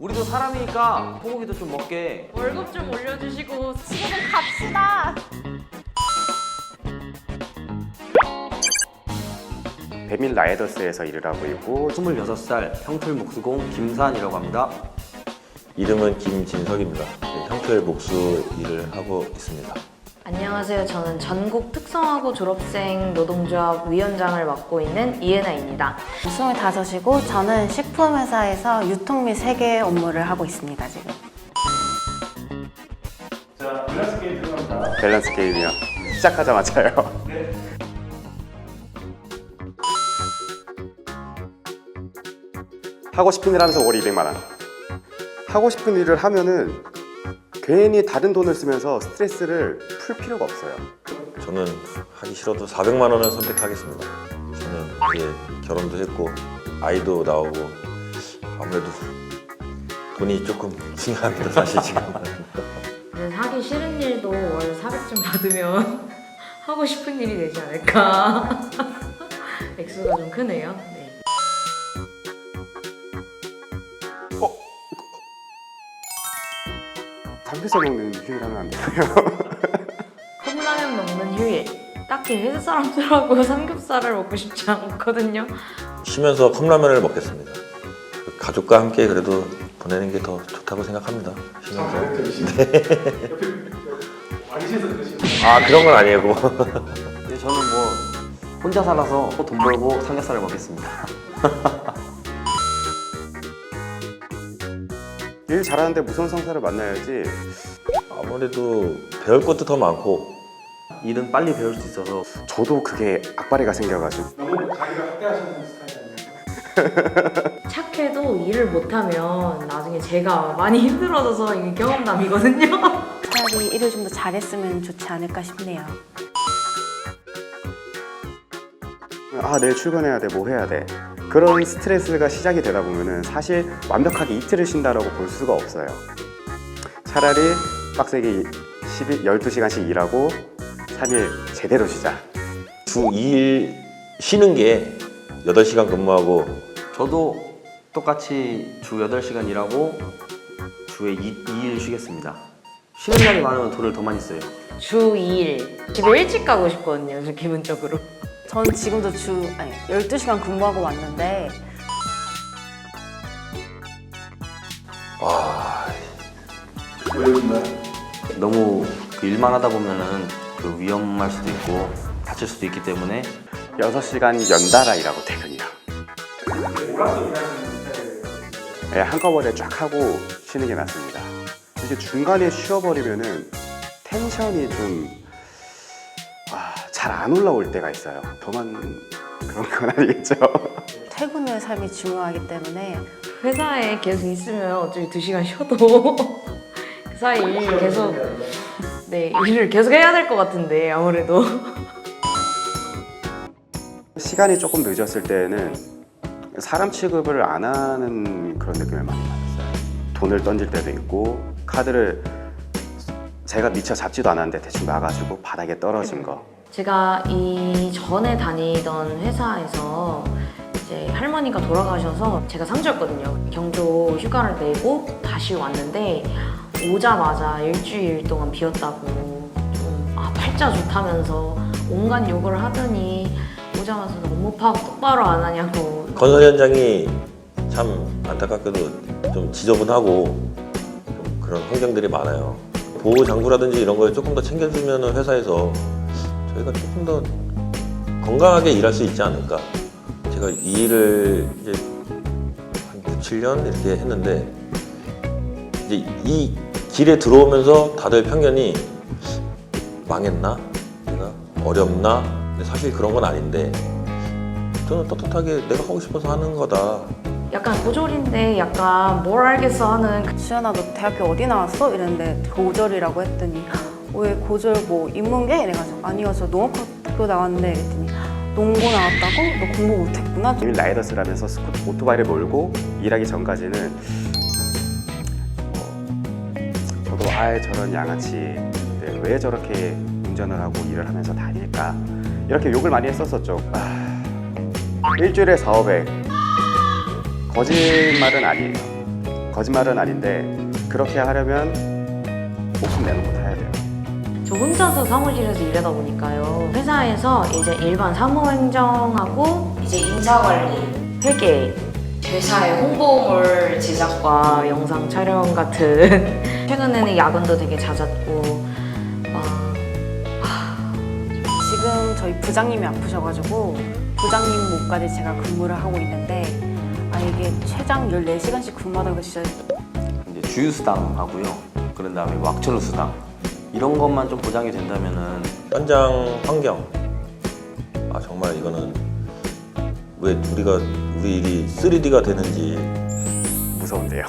우리도 사람이니까 소고기도 좀 먹게. 월급 좀 올려주시고 지금 갑시다. 배민 라이더스에서 일을 하고 있고 26살 형틀 목수공 김산이라고 합니다. 이름은 김진석입니다. 네, 형틀 목수 일을 하고 있습니다. 안녕하세요. 저는 전국 특성화고 졸업생 노동조합 위원장을 맡고 있는 이은아입니다. 25이고 저는 식품회사에서 유통 및 세계 업무를 하고 있습니다, 지금. 밸런스 게임이요. 시작하자마자요. 하고 싶은 일 하면서 월 200만 원. 하고 싶은 일을 하면은 괜히 다른 돈을 쓰면서 스트레스를 풀 필요가 없어요. 저는 하기 싫어도 400만 원을 선택하겠습니다. 저는 이제 결혼도 했고 아이도 나오고 아무래도 돈이 조금 중요합니다. 사실 지금. 근데 하기 싫은 일도 월 400좀 받으면 하고 싶은 일이 되지 않을까. 액수가 좀 크네요. 네. 삼겹살 먹는 휴일 하면 안 돼요. 컵라면 먹는 휴일. 딱히 회사 사람들하고 삼겹살을 먹고 싶지 않거든요. 쉬면서 컵라면을 먹겠습니다. 가족과 함께 그래도 보내는 게 더 좋다고 생각합니다. 쉬면서. 네. 아 그런 건 아니고. 근데 저는 뭐 혼자 살아서 돈 벌고 삼겹살을 먹겠습니다. 일 잘하는데 무서운 상사를 만나야지. 아무래도 배울 것도 더 많고 일은 빨리 배울 수 있어서 저도 그게 악바리가 생겨가지고 착해도 일을 못하면 나중에 제가 많이 힘들어져서 이게 경험담이거든요. 차라리 일을 좀 더 잘했으면 좋지 않을까 싶네요. 아 내일 출근해야 돼, 뭐 해야 돼. 그런 스트레스가 시작이 되다 보면은 사실 완벽하게 이틀을 쉰다라고 볼 수가 없어요. 차라리 빡세게 12, 12시간씩 일하고 3일 제대로 쉬자. 주 2일 쉬는 게 8시간 근무하고 저도 똑같이 주 8시간 일하고 주에 2, 2일 쉬겠습니다. 쉬는 날이 많으면 돈을 더 많이 써요. 주 2일. 집에 일찍 가고 싶거든요, 저 기분적으로. 전 지금도 주 아니, 12시간 근무하고 왔는데 너무 그 일만 하다 보면은 그 위험할 수도 있고 다칠 수도 있기 때문에 6시간 연달아 일하고 퇴근이요. 네, 한꺼번에 쫙 하고 쉬는 게 낫습니다. 이게 중간에 쉬어버리면은 텐션이 좀 아, 잘 안 올라올 때가 있어요. 저만 그런 건 아니겠죠? 퇴근 후의 삶이 중요하기 때문에 회사에 계속 있으면 어차피 2시간 쉬어도 그 사이 일 계속 네, 일을 계속 해야 될 것 같은데 아무래도 시간이 조금 늦었을 때는 사람 취급을 안 하는 그런 느낌을 많이 받았어요. 돈을 던질 때도 있고 카드를 제가 미처 잡지도 않았는데 대충 놔가지고 바닥에 떨어진 거. 제가 이 전에 다니던 회사에서 이제 할머니가 돌아가셔서 제가 상주였거든요. 경조 휴가를 내고 다시 왔는데 오자마자 일주일 동안 비었다고 좀 아, 팔자 좋다면서 온갖 욕을 하더니 오자마자 업무 파악 똑바로 안 하냐고 건설 현장이 참 안타깝게도 좀 지저분하고 좀 그런 환경들이 많아요. 보호 장구라든지 이런 걸 조금 더 챙겨주면 회사에서 저희가 조금 더 건강하게 일할 수 있지 않을까. 제가 이 일을 이제 한 6, 7년 이렇게 했는데 이제 이 길에 들어오면서 다들 편견이 망했나? 내가 어렵나? 근데 사실 그런 건 아닌데 저는 떳떳하게 내가 하고 싶어서 하는 거다. 약간 고졸인데 약간 뭘 알겠어 하는 그 수연아 너 대학교 어디 나왔어? 이랬는데 고졸이라고 했더니 왜 고졸 뭐 인문계? 이래가지고 아니요 저 농업학교 나왔는데 이랬더니 농고 나왔다고? 너 공부 못했구나? 이미 라이더스라면서 스쿠터 오토바이를 몰고 일하기 전까지는 어, 저도 아예 저런 양아치 네, 왜 저렇게 운전을 하고 일을 하면서 다닐까 이렇게 욕을 많이 했었었죠. 아, 일주일에 4, 500 거짓말은 아니에요. 거짓말은 아닌데 그렇게 하려면 목숨 내놓고 타야 돼요. 저 혼자서 사무실에서 일하다 보니까요. 회사에서 이제 일반 사무행정하고 이제 인사관리, 회계, 회사의 홍보물 제작과 영상 촬영 같은 최근에는 야근도 되게 잦았고 막 지금 저희 부장님이 아프셔가지고 부장님 목까지 제가 근무를 하고 있는데 아 이게 최장 14시간씩 근무하다가 그 진짜 이제 주유수당 하고요. 그런 다음에 왁천후 수당 이런 것만 좀 보장이 된다면은 현장 환경. 아 정말 이거는 왜 우리가 우리 일이 3D가 되는지 무서운데요.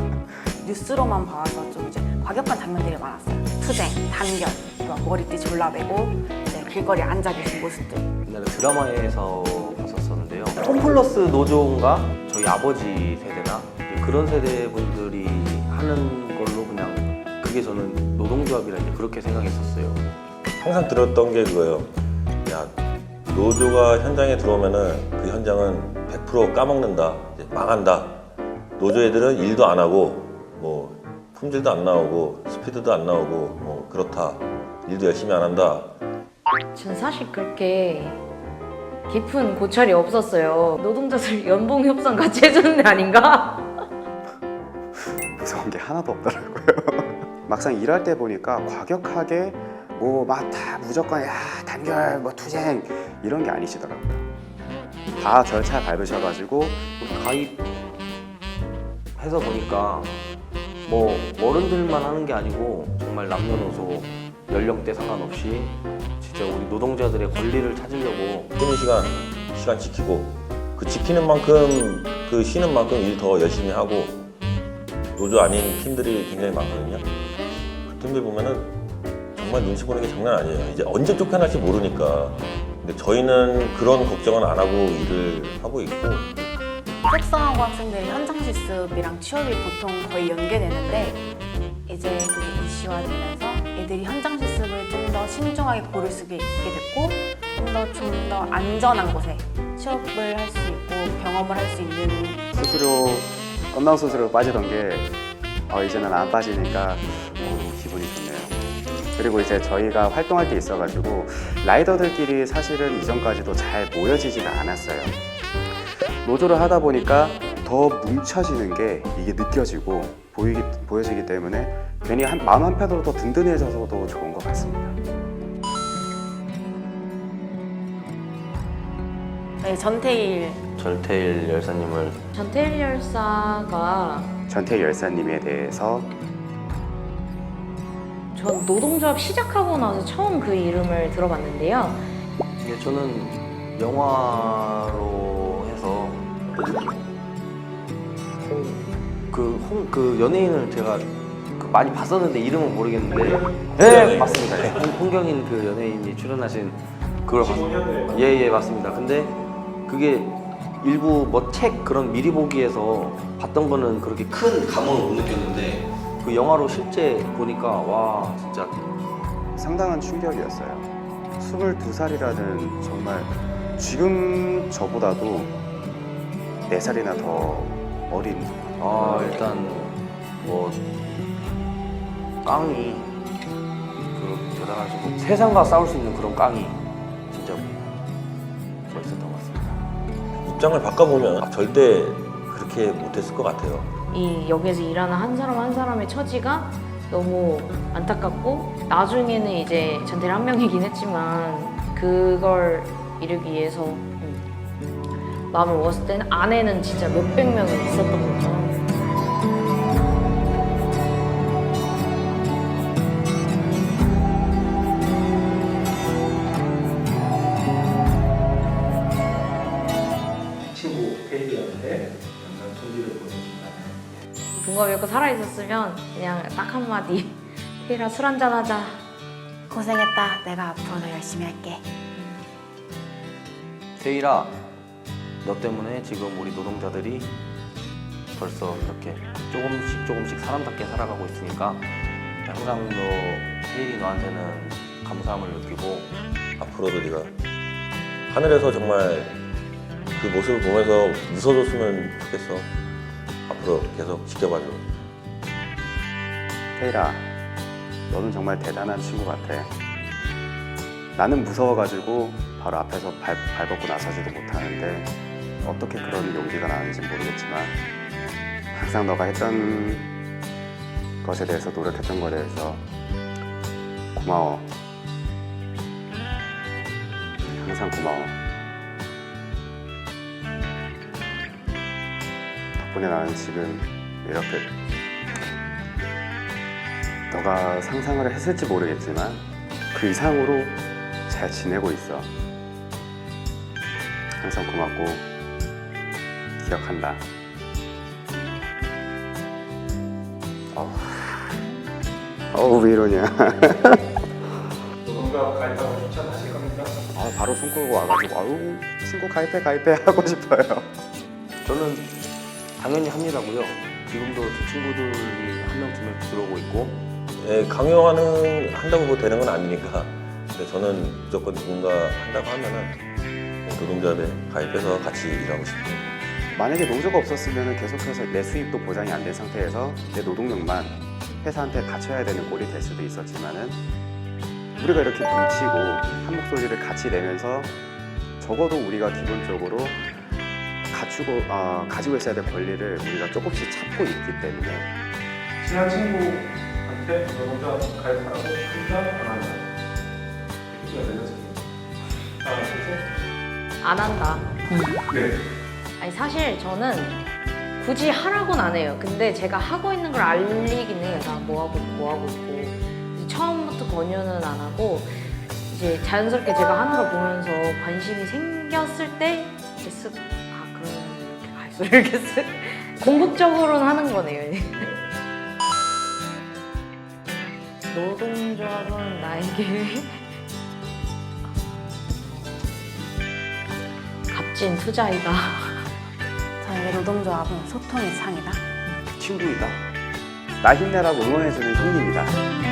뉴스로만 봐서 좀 이제 과격한 장면들이 많았어요. 투쟁, 단결, 막 머리띠 졸라매고 이제 길거리에 앉아 계신 모습들. 옛날에 드라마에서 봤었었는데요. 홈플러스 노조인가 저희 아버지 세대나 이제 그런 세대 분들이 하는 그게 저는 노동조합이라 이제 그렇게 생각했었어요. 항상 들었던 게 그거예요. 야 노조가 현장에 들어오면은 그 현장은 100% 까먹는다, 이제 망한다. 노조 애들은 일도 안 하고 뭐 품질도 안 나오고 스피드도 안 나오고 뭐 그렇다. 일도 열심히 안 한다. 전 사실 그렇게 깊은 고찰이 없었어요. 노동자들 연봉 협상 같이 해주는 데 아닌가? 무서운 게 하나도 없더라고요. 막상 일할 때 보니까 과격하게 뭐 막 다 무조건 야 단결 뭐 투쟁 이런 게 아니시더라고요. 다 절차 밟으셔가지고 가입해서 보니까 뭐 어른들만 하는 게 아니고 정말 남녀노소 연령대 상관없이 진짜 우리 노동자들의 권리를 찾으려고 쉬는 시간 시간 지키고 그 지키는 만큼 그 쉬는 만큼 일 더 열심히 하고 노조 아닌 팀들이 굉장히 많거든요. 그 팀들 보면은 정말 눈치 보는 게 장난 아니에요. 이제 언제 쫓겨날지 모르니까. 근데 저희는 그런 걱정은 안 하고 일을 하고 있고 특성화고 학생들이 현장 실습이랑 취업이 보통 거의 연계되는데 이제 그게 이슈화되면서 애들이 현장 실습을 좀 더 신중하게 고를 수 있게 됐고 좀 더 좀 더 안전한 곳에 취업을 할 수 있고 경험을 할 수 있는 스스로 건강 수술로 빠지던 게 어, 이제는 안 빠지니까. 그리고 이제 저희가 활동할 때 있어가지고 라이더들끼리 사실은 이전까지도 잘 모여지지가 않았어요. 노조를 하다 보니까 더 뭉쳐지는 게 이게 느껴지고 보이기, 보여지기 때문에 괜히 한, 마음 한편으로 더 든든해져서도 좋은 것 같습니다. 네, 전태일 전태일 열사님을 전태일 열사가 전태 열사님에 대해서 전 노동조합 시작하고 나서 처음 그 이름을 들어봤는데요. 이게 저는 영화로 해서 그, 홍, 그 연예인을 제가 그 많이 봤었는데 이름은 모르겠는데 네 맞습니다 예. 홍- 홍경인 그 연예인이 출연하신 그걸 봤어요 예예 맞습니다 근데 그게 일부 뭐 책 그런 미리 보기에서 봤던 거는 그렇게 큰 감흥을 못 느꼈는데 그 영화로 실제 보니까 와 진짜 상당한 충격이었어요. 22살이라는 정말 지금 저보다도 4살이나 더 어린 아 일단 뭐 깡이 그 대단하시고 세상과 싸울 수 있는 그런 깡이 진짜 멋있었던 것 같습니다. 입장을 바꿔보면 아, 절대 그렇게 못했을 것 같아요. 이 여기에서 일하는 한 사람 한 사람의 처지가 너무 안타깝고 나중에는 이제 전태일 한 명이긴 했지만 그걸 이루기 위해서 음, 마음을 먹었을 때는 안에는 진짜 몇백 명이 있었던 거죠. 동갑이 없고 살아있었으면 그냥 딱 한마디 태일아 술 한잔 하자 고생했다. 내가 앞으로 더 열심히 할게. 태일아, 너 때문에 지금 우리 노동자들이 벌써 이렇게 조금씩 조금씩 사람답게 살아가고 있으니까 항상 너 태일이 너한테는 감사함을 느끼고 앞으로도 네가 하늘에서 정말 그 모습을 보면서 웃어줬으면 좋겠어. 앞으로 계속 지켜봐줘. 테이라, 너는 정말 대단한 친구 같아. 나는 무서워가지고 바로 앞에서 발, 발벗고 나서지도 못하는데 어떻게 그런 용기가 나는지 모르겠지만 항상 너가 했던 것에 대해서 노력했던 것에 대해서 고마워. 항상 고마워. 덕분에 나는 지금 이렇게 너가 상상을 했을지 모르겠지만 그 이상으로 잘 지내고 있어. 항상 고맙고 기억한다. 어우, 어우 왜 이러냐. 노동조합 가입하고 추천하실 겁니까? 아, 바로 손 끌고 와가지고 아유 친구 가입해 가입해 하고 싶어요. 저는 당연히 합니다고요. 지금도 저 친구들이 한 명 두 명 들어오고 있고 예, 강요하는 한다고 뭐 되는 건 아니니까. 근데 저는 무조건 누군가 한다고 하면은 노동조합에 가입해서 같이 일하고 싶어요. 만약에 노조가 없었으면 계속해서 내 수입도 보장이 안 된 상태에서 내 노동력만 회사한테 바쳐야 되는 꼴이 될 수도 있었지만은 우리가 이렇게 뭉치고 한 목소리를 같이 내면서 적어도 우리가 기본적으로 갖추고 아, 가지고 있어야 될 권리를 우리가 조금씩 찾고 있기 때문에 친한 친구한테 노동조합 가입하라고 한다 안 한다 이렇게 되죠 하나 둘 셋 안 한다. 네. 아니 사실 저는 굳이 하라고는 안 해요. 근데 제가 하고 있는 걸 알리긴 해요. 나 뭐 하고 있고 뭐 하고 있고. 이제 처음부터 권유는 안 하고 이제 자연스럽게 제가 하는 걸 보면서 관심이 생겼을 때 이렇게 쓱, 이렇게 수, 이렇게 쓱 공격적으로는 하는 거네요. 노동조합은 나에게 값진 투자이다. 저에게 노동조합은 소통의 창이다. 친구이다. 나 힘내라고 응원해주는 형님이다.